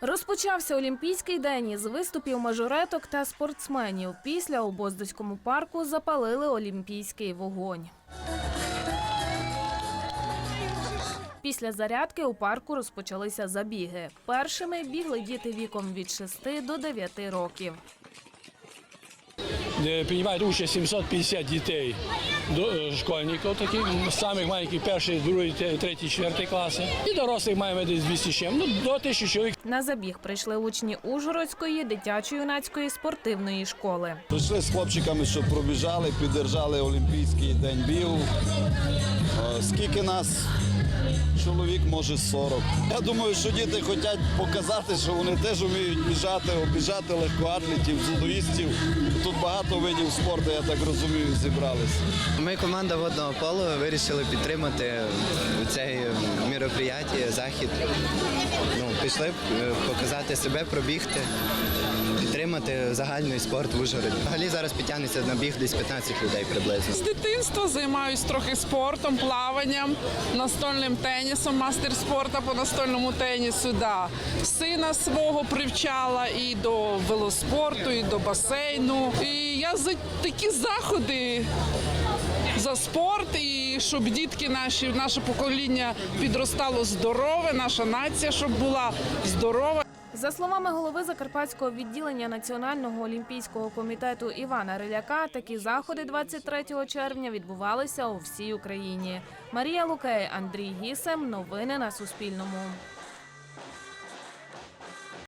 Розпочався Олімпійський день із виступів мажореток та спортсменів. Після у Боздоському парку запалили олімпійський вогонь. Після зарядки у парку розпочалися забіги. Першими бігли діти віком від 6 до 9 років. Де приймають участь 750 дітей до е, школьників, таких самих маленьких перший, другий, третій, четвертий класи. І дорослих маємо десь 200 з чим. Ну, до тисячі чоловік. На забіг прийшли учні Ужгородської дитячо-юнацької спортивної школи. Прийшли з хлопчиками, щоб пробіжали, піддержали Олімпійський день бігу. Е, Скільки нас? Чоловік може 40. Я думаю, що діти хочуть показати, що вони теж вміють біжати, обіжати легкоатлетів, дзюдоїстів. Тут багато видів спорту, я так розумію, зібралися. Ми команда водного полу вирішили підтримати цей мероприятие, захід. Ну, пішли е, показати себе, пробігти, підтримати загальний спорт в Ужгороді. Взагалі зараз підтягнеться на біг десь 15 людей приблизно. З дитинства займаюся трохи спортом, плаванням, настольним тенісом, мастер спорту по настольному тенісу. Да. Сина свого привчала і до велоспорту, і до басейну. І я за такі заходи. За спорт і щоб дітки наші, наше покоління підростало здорове, наша нація, щоб була здорова. За словами голови Закарпатського відділення Національного олімпійського комітету Івана Риляка, такі заходи 23 червня відбувалися у всій Україні. Марія Лукей, Андрій Гісем. Новини на Суспільному.